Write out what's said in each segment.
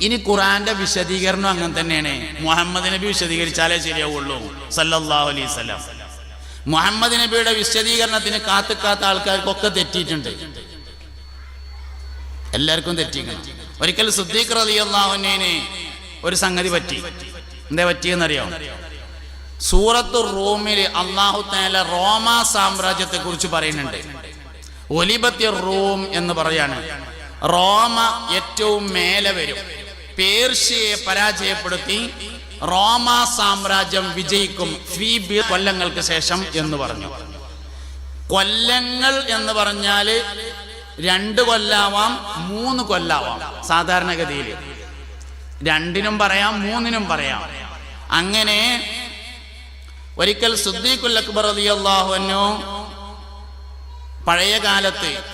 ഇനി ഖുറാന്റെ വിശദീകരണം അങ്ങനെ തന്നെയാണ്. മുഹമ്മദ് നബി വിശദീകരിച്ചാലേ ശരിയാവുള്ളൂ. സല്ലല്ലാഹു അലൈഹി സ്വലം മുഹമ്മദ് നബിയുടെ വിശദീകരണത്തിന് കാത്തു കാത്ത ആൾക്കാർക്കൊക്കെ തെറ്റിയിട്ടുണ്ട്. എല്ലാവർക്കും തെറ്റിക്കണം. ഒരിക്കൽ സുദ്ദീഖ് റളിയല്ലാഹുവിനെ ഒരു സംഗതി പറ്റി. എന്താ പറ്റിയെന്നറിയാം? സൂറത്തു റൂമിൽ അള്ളാഹു തേല റോമ സാമ്രാജ്യത്തെ കുറിച്ച് പറയുന്നുണ്ട്. ഒലിബത്തി റൂം എന്ന് പറയാണ്. റോമ ഏറ്റവും മേലെ വരും. പേർഷ്യയെ പരാജയപ്പെടുത്തി റോമ സാമ്രാജ്യം വിജയിക്കും ഫീബി കൊല്ലങ്ങൾക്ക് ശേഷം എന്ന് പറഞ്ഞു. കൊല്ലങ്ങൾ എന്ന് പറഞ്ഞാൽ രണ്ട് കൊല്ലാവാം മൂന്ന് കൊല്ലാവാം സാധാരണഗതിയിൽ. രണ്ടിനും പറയാം മൂന്നിനും പറയാം. അങ്ങനെ ഒരിക്കൽ സുദ്ദീഖുൽ അക്ബർ അൻഹു പഴയ കാലത്ത്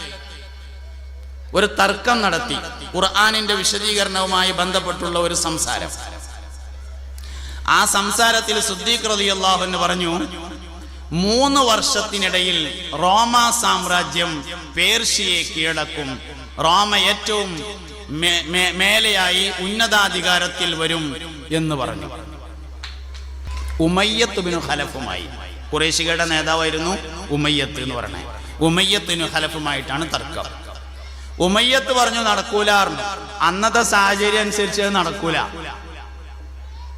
ഒരു തർക്കം നടത്തി ഖുർആാനിന്റെ വിശദീകരണവുമായി ബന്ധപ്പെട്ടുള്ള ഒരു സംസാരം. ആ സംസാരത്തിൽ സുദ്ദീഖ് റളിയല്ലാഹു പറഞ്ഞു മൂന്ന് വർഷത്തിനിടയിൽ റോമ സാമ്രാജ്യം പേർഷ്യയെ കീഴടക്കും. റോമ ഏറ്റവും മേലെയായി ഉന്നതാധികാരത്തിൽ വരും എന്ന് പറഞ്ഞു. ഉമയ്യത്ത് ബിനു ഖലഫുമായി. കുറേശികയുടെ നേതാവായിരുന്നു ഉമയ്യത്ത് എന്ന് പറഞ്ഞത് ഉമയ്യത്തിനു ഹലഫുമായിട്ടാണ് തർക്കം. ഉമയ്യത്ത് പറഞ്ഞു നടക്കൂലാർന്നു അന്നത്തെ സാഹചര്യം അനുസരിച്ച് നടക്കൂല.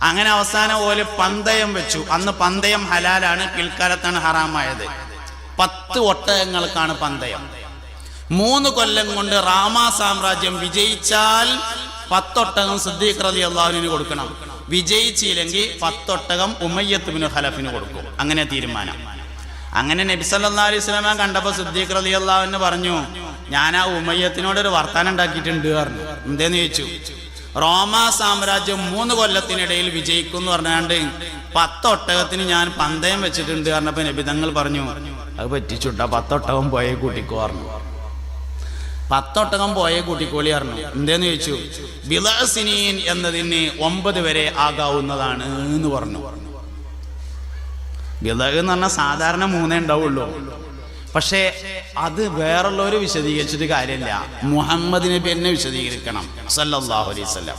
അങ്ങനെ അവസാനം പോലെ പന്തയം വെച്ചു. അന്ന് പന്തയം ഹലാലാണ് പിൽക്കാലത്താണ് ഹറാമായത്. പത്ത് ഒട്ടകങ്ങൾക്കാണ് പന്തയം. മൂന്ന് കൊല്ലം കൊണ്ട് റാമ സാമ്രാജ്യം വിജയിച്ചാൽ പത്തൊട്ടകം സിദ്ദീഖ് റതി അള്ളാഹുവിന് കൊടുക്കണം. വിജയിച്ചില്ലെങ്കിൽ പത്തൊട്ടകം ഉമയ്യത്ത് ബിനു ഹലഫിന് കൊടുക്കും. അങ്ങനെ തീരുമാനം. അങ്ങനെ നബി സല്ലല്ലാഹു അലൈഹി സ്വലാമ കണ്ടപ്പോൾ സിദ്ദീഖ് റതി അള്ളാഹുവിന് പറഞ്ഞു ഞാൻ ആ ഉമയ്യത്തിനോട് ഒരു വർത്താനം ഉണ്ടാക്കിയിട്ടുണ്ട് പറഞ്ഞു. എന്തേന്ന് ചോദിച്ചു? റോമ സാമ്രാജ്യം മൂന്ന് കൊല്ലത്തിനിടയിൽ വിജയിക്കും എന്ന് പറഞ്ഞാണ്ട് പത്തൊട്ടകത്തിന് ഞാൻ പന്തയം വെച്ചിട്ടുണ്ട് പറഞ്ഞപ്പോ നബി തങ്ങൾ പറഞ്ഞു അത് പറ്റിച്ചുട്ട പത്തൊട്ടകം പോയേ കൂട്ടിക്കോ പറഞ്ഞു. പത്തൊട്ടകം പോയേ കൂട്ടിക്കോളി പറഞ്ഞു. എന്തേന്ന് ചോദിച്ചു? ബിലാസിനീൻ എന്നതിന് ഒമ്പത് വരെ ആകാവുന്നതാണ് എന്ന് പറഞ്ഞു. ബിലഗ് എന്ന് പറഞ്ഞാൽ സാധാരണ മൂന്നേ ഉണ്ടാവുള്ളൂ. പക്ഷേ അത് വേറുള്ളവർ വിശദീകരിച്ചിട്ട് കാര്യമില്ല. മുഹമ്മദ് നബി എന്നെ വിശദീകരിക്കണം. സല്ലല്ലാഹു അലൈഹി വസല്ലം.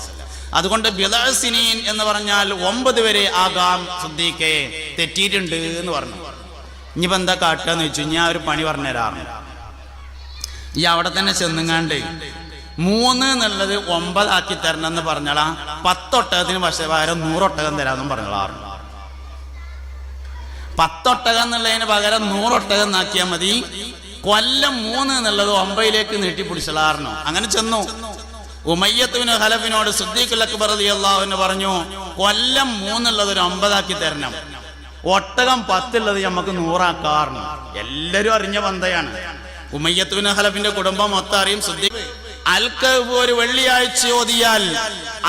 അതുകൊണ്ട് ബിദാസിനീൻ എന്ന് പറഞ്ഞാൽ ഒമ്പത് വരെ ആകാം സുദ്ദീഖെ. തെറ്റിയിട്ടുണ്ട് എന്ന് പറഞ്ഞു. ഇനിയിപ്പോ എന്താ കാട്ടുകയെന്ന് വെച്ചു ഞാൻ ഒരു പണി പറഞ്ഞുതരാറുണ്ട് ഈ അവിടെ തന്നെ ചെന്നുങ്ങാണ്ട് മൂന്ന് എന്നുള്ളത് ഒമ്പതാക്കി തരണം എന്ന് പറഞ്ഞാലാ പത്തൊട്ടകത്തിന് പക്ഷേ പകരം നൂറൊട്ടകം തരാമെന്നും പറഞ്ഞോളാറുണ്ട് പത്തൊട്ടകം എന്നുള്ളതിന് പകരം നൂറൊട്ടകം എന്നാക്കിയാൽ മതി. കൊല്ലം മൂന്ന് എന്നുള്ളത് ഒമ്പയിലേക്ക് നീട്ടിപ്പിടിച്ചളാറുന്നു അങ്ങനെ ചെന്നു. ഉമയ്യത്തുവിന് ഹലഫിനോട് സുദ്ദീഖുൽ അക്ബർ അള്ളാഹുവിന് പറഞ്ഞു കൊല്ലം മൂന്നുള്ളത് ഒരു ഒമ്പതാക്കി തരണം. ഒട്ടകം പത്തുള്ളത് നമുക്ക് നൂറാക്കാറണം എല്ലാരും അറിഞ്ഞ പന്തയാണ്. ഉമയ്യത്തുവിന് ഹലഫിന്റെ കുടുംബം മൊത്തം അറിയും. സുദ്ദീഖ് അൽക്കഹ് ഒരു വെള്ളിയാഴ്ച ഓതിയാൽ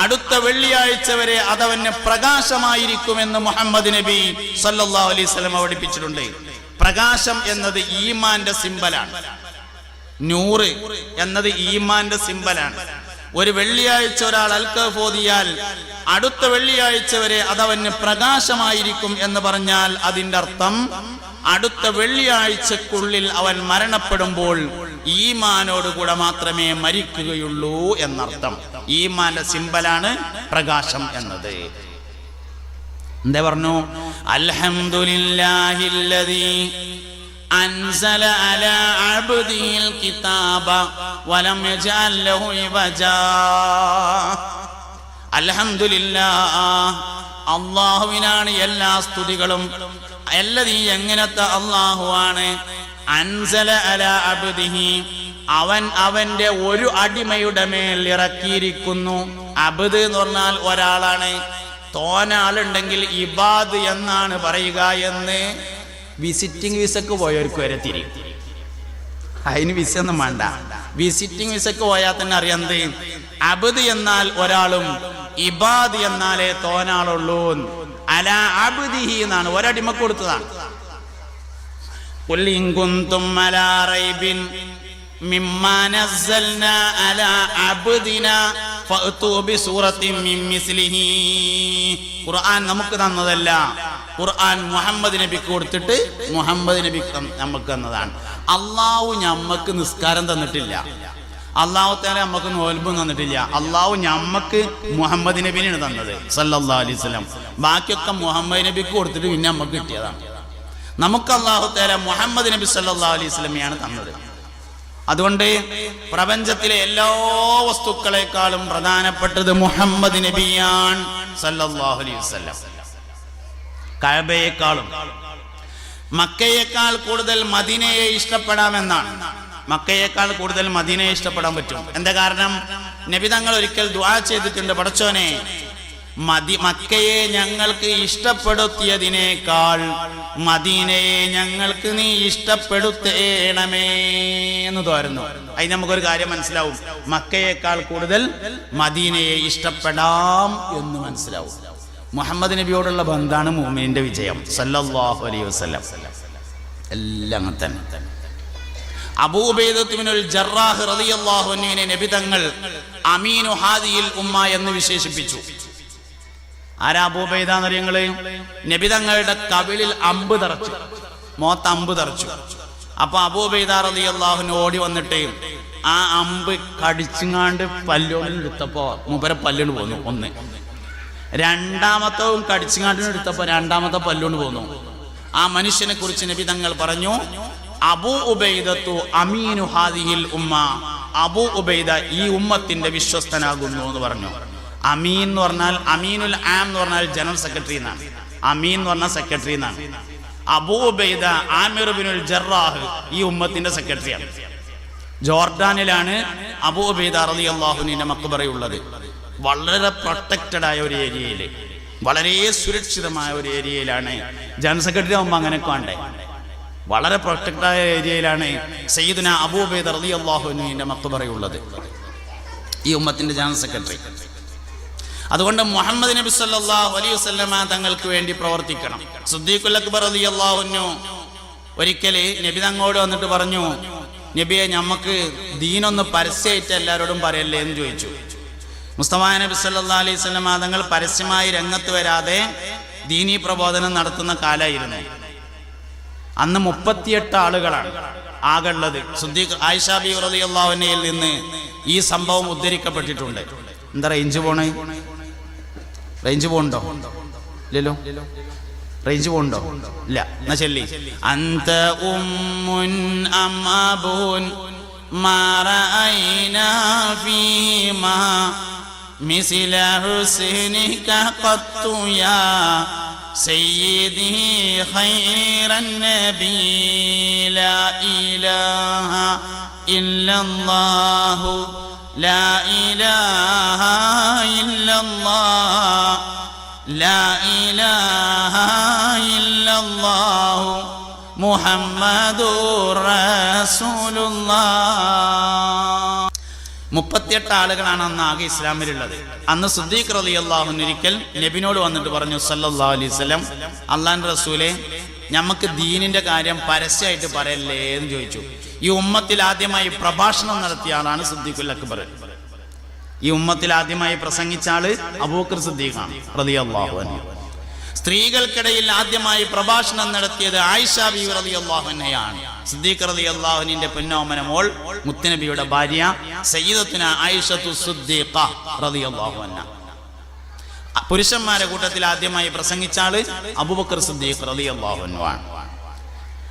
അടുത്ത വെള്ളിയാഴ്ച വരെ അതവന് പ്രകാശമായിരിക്കുമെന്ന് മുഹമ്മദ് നബി സല്ലാ അലൈഹി സ്വലം പഠിപ്പിച്ചിട്ടുണ്ട് പ്രകാശം എന്നത് ഈമാന്റെ സിമ്പലാണ്. നൂറ് എന്നത് ഈമാന്റെ സിമ്പലാണ്. ഒരു വെള്ളിയാഴ്ച ഒരാൾ അൽക്കഫ് ഓതിയാൽ അടുത്ത വെള്ളിയാഴ്ച വരെ അതവന് പ്രകാശമായിരിക്കും എന്ന് പറഞ്ഞാൽ അതിന്റെ അർത്ഥം അടുത്ത വെള്ളിയാഴ്ചക്കുള്ളിൽ അവൻ മരണപ്പെടുമ്പോൾ ഈമാനോടുകൂടെ മാത്രമേ മരിക്കുകയുള്ളൂ എന്നർത്ഥം ഈമാന്റെ സിമ്പലാണ് പ്രകാശം എന്നത് എന്താ പറഞ്ഞു അൽഹംദുലില്ലാഹില്ലദീ أنزل على عبده الكتاب ولم يجعل له عوجا അൽഹംദുലില്ലാ അള്ളാഹുവിനാണ് എല്ലാ സ്തുതികളും അല്ലതീ എങ്ങനത്തെ അള്ളാഹുവാണ് അൻസല അല അബ്ദിഹി. അവൻ അവന്റെ ഒരു അടിമയുടെ മേൽ ഇറക്കിയിരിക്കുന്നു. അബ്ദ് എന്ന് പറഞ്ഞാൽ ഒരാളാണ്. തോനാളുണ്ടെങ്കിൽ ഇബാദ് എന്നാണ് പറയുക എന്ന് വിസിറ്റിംഗ് വിസക്ക് പോയവർക്ക് വരെ തിരിയും. അതിന് വിസ ഒന്നും വേണ്ട. വിസിറ്റിംഗ് വിസക്ക് പോയാൽ തന്നെ അറിയാന്ത് അബദ് എന്നാൽ ഒരാളും ഇബാദ് എന്നാലേ തോനാളുള്ളൂ അല അബ്ദിഹി എന്നാണ്. ഒരടിമ കൊടുത്തതാണ്. قل إن كنتم على ريب مما نزلنا على عبدنا فأتوا بسورة من مثله ഖുർആൻ നമുക്ക് തന്നതല്ല ഖുർആൻ മുഹമ്മദ് നബിക്ക് കൊടുത്തിട്ട് മുഹമ്മദ് നബി നമുക്ക് തന്നതാണ് അള്ളാഹു ഞമ്മക്ക് നിസ്കാരം തന്നിട്ടില്ല അള്ളാഹു താല നമുക്ക് നോൽബ് തന്നിട്ടില്ല അള്ളാഹു ഞമ്മക്ക് മുഹമ്മദ് നബിനാണ് തന്നത് സല്ലല്ലാഹു അലൈഹി വസല്ലം ബാക്കിയൊക്കെ മുഹമ്മദ് നബിക്ക് കൊടുത്തിട്ട് പിന്നെ നമുക്ക് കിട്ടിയതാണ് നമുക്ക് അള്ളാഹു തേല മുഹമ്മദ് നബി സല്ലാ അലൈഹി സ്വലമിയാണ് തന്നത്. അതുകൊണ്ട് പ്രപഞ്ചത്തിലെ എല്ലാ വസ്തുക്കളെക്കാളും പ്രധാനപ്പെട്ടത് മുഹമ്മദ് നബിയാൻ സല്ലല്ലാഹു അലൈഹി വസല്ലം. കഅബയേക്കാളും. മക്കയേക്കാൾ കൂടുതൽ മദീനയെ ഇഷ്ടപ്പെടാമെന്നാണ്. മക്കയേക്കാൾ കൂടുതൽ മദീനയെ ഇഷ്ടപ്പെടാൻ പറ്റും. എന്താ കാരണം? നബി തങ്ങൾ ഒരിക്കൽ ദ്വാ ചെയ്തിട്ടുണ്ട്. പടച്ചോനെ മദി മക്കയെ ഞങ്ങൾക്ക് ഇഷ്ടപ്പെടുത്തിയതിനേക്കാൾ മദീനയെ ഞങ്ങൾക്ക് നീ ഇഷ്ടപ്പെടുത്തേണമേ എന്ന് തോരുന്നു അതിന് നമുക്കൊരു കാര്യം മനസ്സിലാവും. മക്കയേക്കാൾ കൂടുതൽ മദീനയെ ഇഷ്ടപ്പെടാം എന്ന് മനസ്സിലാവും. മുഹമ്മദ് നബിയോടുള്ള ബന്ധാണ് മൂമിന്റെ വിജയം. സല്ലല്ലാഹു അലൈഹി വസല്ലം. എല്ലാം തന്നെ. അബൂബൈദത്തുൽ ജറാഹ് റളിയല്ലാഹു അൻഹുവിനെ നബി തങ്ങൾ അമീനു ഹാദിയിൽ ഉമ്മ എന്ന് വിശേഷിപ്പിച്ചു. ആരാ അബൂബൈദ എന്നറിയങ്ങൾ നബി തങ്ങളുടെ കവിളിൽ അമ്പ് തറച്ചു. മോത്ത അമ്പ് തറച്ചു. അപ്പൊ അബൂബൈദ റളിയല്ലാഹുവിന് ഓടി വന്നിട്ട് ആ അമ്പ് കടിച്ചുങ്ങാണ്ട് പല്ലോണിൽ എടുത്തപ്പോ മൂപ്പര പല്ലുകൾ പോന്നു ഒന്ന്. രണ്ടാമത്തവും കടിച്ചുങ്ങാണ്ടിന് എടുത്തപ്പോ രണ്ടാമത്തെ പല്ലുകൊണ്ട് പോന്നു. ആ മനുഷ്യനെ കുറിച്ച് നബി തങ്ങൾ പറഞ്ഞു അബൂ ഉബൈദത്തു അമീനു ഹാദിഹിൽ ഉമ്മ. അബൂ ഉബൈദ ഈ ഉമ്മത്തിന്റെ വിശ്വസ്തനാകുന്നു എന്ന് പറഞ്ഞു. അമീൻ എന്ന് പറഞ്ഞാൽ അമീനുൽ ആം എന്ന് പറഞ്ഞാൽ ജനറൽ സെക്രട്ടറി എന്നാണ്. അമീൻ എന്ന് പറഞ്ഞാൽ സെക്രട്ടറി എന്നാണ്. അബൂബൈദ ആമിർ ജറാഹ് ഈ ഉമ്മത്തിന്റെ സെക്രട്ടറിയാണ്. ജോർഡാനിലാണ് അബൂബൈദ ഉബൈദ അള്ളാഹുനിന്റെ മഖ്ബറയുള്ളത് വളരെ പ്രൊട്ടക്റ്റഡ് ആയ ഒരു ഏരിയയിൽ വളരെ സുരക്ഷിതമായ ഒരു ഏരിയയിലാണ്. ജനറൽ സെക്രട്ടറി ആകുമ്പോൾ അങ്ങനെ കാണേ വളരെ പ്രൊട്ടക്റ്റഡ് ആയ ഏരിയയിലാണ് സയ്യിദിന അബൂബൈദ റളി അള്ളാഹുനിന്റെ മക്ബറയുള്ളത് ഈ ഉമ്മത്തിന്റെ ജനറൽ സെക്രട്ടറി. അതുകൊണ്ട് മുഹമ്മദ് നബി സല്ലല്ലാഹു അലൈഹി വസല്ലമ തങ്ങൾക്ക് വേണ്ടി പ്രവർത്തിക്കണം. സുദ്ദീഖുൽ അക്ബർ റളിയല്ലാഹു അൻഹു ഒരിക്കൽ നബി തങ്ങോട് വന്നിട്ട് പറഞ്ഞു നബിയെ ഞമ്മക്ക് ദീനൊന്ന് പരസ്യമായിട്ട് എല്ലാവരോടും പറയല്ലേ? എന്ന് ചോദിച്ചു. മുസ്തഫ നബി സല്ലല്ലാഹു അലൈഹി വസല്ലമ തങ്ങൾ പരസ്യമായി രംഗത്ത് വരാതെ ദീനീ പ്രബോധനം നടത്തുന്ന കാലമായിരുന്നു അന്ന് മുപ്പത്തിയെട്ട് ആളുകളാണ് ആകുള്ളത് സുദ്ദീഖ് ആയിഷാബി റളിയല്ലാഹുവിനയിൽ നിന്ന് ഈ സംഭവം ഉദ്ധരിക്കപ്പെട്ടിട്ടുണ്ട്. എന്താ റേഞ്ച് പോണേ? റേഞ്ച് പോണ്ടോ ഇല്ലല്ലോ റേഞ്ച് പോണ്ടോ ഇല്ല എന്നാ ചെല്ലി അന്ത ഉമ്മുൻ അമ്മബൂൻ മറൈനാ ഫീമാ مثل حسنك قط يا سيدي خير النبي لا إله إلا الله لا إله إلا الله لا إله إلا الله محمد رسول الله മുപ്പത്തിയെട്ട് ആളുകളാണ് അന്ന് ആകെ ഇസ്ലാമിലുള്ളത് അന്ന് സുദ്ദീഖ് റലി അള്ളാഹുനൊരിക്കൽ നബിനോട് വന്നിട്ട് പറഞ്ഞു സല്ലല്ലാഹു അലൈഹി വസല്ലം അള്ളാൻ റസൂലെ ഞമ്മക്ക് ദീനിന്റെ കാര്യം പരസ്യമായിട്ട് പറയല്ലേ എന്ന് ചോദിച്ചു ഈ ഉമ്മത്തിൽ ആദ്യമായി പ്രഭാഷണം നടത്തിയ ആളാണ് സുദ്ദീഖുൽ അക്ബർ ഈ ഉമ്മത്തിൽ ആദ്യമായി പ്രസംഗിച്ച ആൾ അബൂക്കർ സിദ്ദീഖാണ് അൻഹു. സ്ത്രീകൾക്കിടയിൽ ആദ്യമായി പ്രഭാഷണം നടത്തിയത് ആയിഷ ബി റതി സിദ്ദീഖ് റതി അള്ളാഹുനിന്റെ പൊന്നോമന മോൾ മുത്തനബിയുടെ ഭാര്യ സയ്യിദത്തിന് ആയിഷത്തു സുദ്ദീഖ റതി അള്ളാഹുന കൂട്ടത്തിൽ ആദ്യമായി പ്രസംഗിച്ച ആൾ അബൂബക്കർ സിദ്ദീഖ് റതി അള്ളാഹുനുവാണ്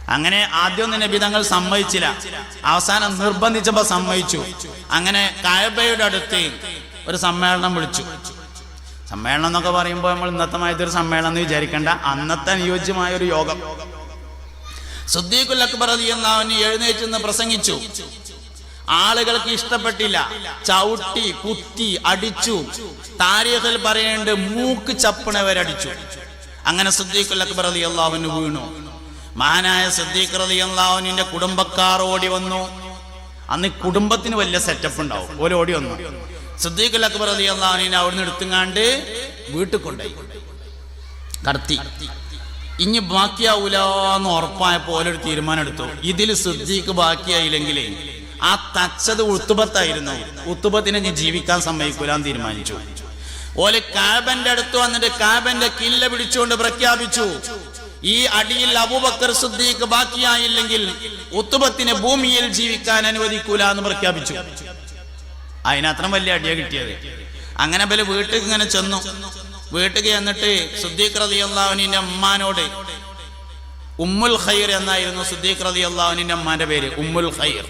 അങ്ങനെ ആദ്യം നബി തങ്ങൾ സമ്മതിച്ചില്ല. അവസാനം നിർബന്ധിച്ചപ്പോ സമ്മതിച്ചു. അങ്ങനെ കായബയുടെ അടുത്ത് ഒരു സമ്മേളനം വിളിച്ചു. സമ്മേളനം എന്നൊക്കെ പറയുമ്പോൾ നമ്മൾ ഇന്നത്തെ മായത്തൊരു സമ്മേളനം എന്ന് വിചാരിക്കേണ്ട. അന്നത്തെ അനുയോജ്യമായ ഒരു യോഗം. സുദ്ദീഖുൽ അക്ബർ അവന് എഴുന്നേറ്റ് നിന്ന് പ്രസംഗിച്ചു. ആളുകൾക്ക് ഇഷ്ടപ്പെട്ടില്ല. ചവിട്ടി കുത്തി അടിച്ചു. താരീഖിൽ പറയേണ്ട മൂക്ക് ചപ്പണവരടിച്ചു. അങ്ങനെ സുദ്ദീഖുൽ അക്ബർ അലി അള്ളാഹുവിന് വീണു. മഹാനായ സിദ്ദീഖ് റലി അള്ളാഹുവിന്റെ കുടുംബക്കാർ ഓടി വന്നു. അന്ന് കുടുംബത്തിന് വലിയ സെറ്റപ്പ് ഉണ്ടാവും. ഓരോ ഓടി വന്നു. സിദ്ദീഖ് അക്ബർ അലി അള്ളാഹുവിനെ അവിടുന്ന് എടുത്തുങ്ങാണ്ട് വീട്ടിൽ കൊണ്ടുപോയി. കടത്തി. ഇനി ബാക്കിയാവൂലെന്ന് പോലെ ഒരു തീരുമാനം എടുത്തു ഇതിൽ സിദ്ദീഖ് ബാക്കിയായില്ലെങ്കിൽ ആ തച്ചത് ഉത്തുബത്തായിരുന്നു. ഉത്തുബത്തിനെ ഞാൻ ജീവിക്കാൻ സമ്മതിക്കൂലെന്ന് തീരുമാനിച്ചു. ഓലെ കാബന്റെ അടുത്ത് വന്നിട്ട് കാബന്റെ കില്ല പിടിച്ചുകൊണ്ട് പ്രഖ്യാപിച്ചു. ഈ അടിയിൽ അബൂബക്കർ സുദ്ദീഖ് ബാക്കിയായില്ലെങ്കിൽ ഉത്തുബത്തിന് ഭൂമിയിൽ ജീവിക്കാൻ അനുവദിക്കൂല എന്ന് പ്രഖ്യാപിച്ചു. അതിനത്ര വലിയ അടിയ കിട്ടിയത്. അങ്ങനെ ബല വീട്ടിൽ ഇങ്ങനെ ചെന്നു. വീട്ടിൽ ചെന്നിട്ട് സുദ്ദീഖ് റതി അള്ളാഹുനിന്റെ അമ്മാനോട് ഉമ്മുൽ ഖൈർ എന്നായിരുന്നു സുദ്ദീഖ് റതി അള്ളാഹുനിന്റെ അമ്മാന്റെ പേര്. ഉമ്മുൽ ഖൈർ.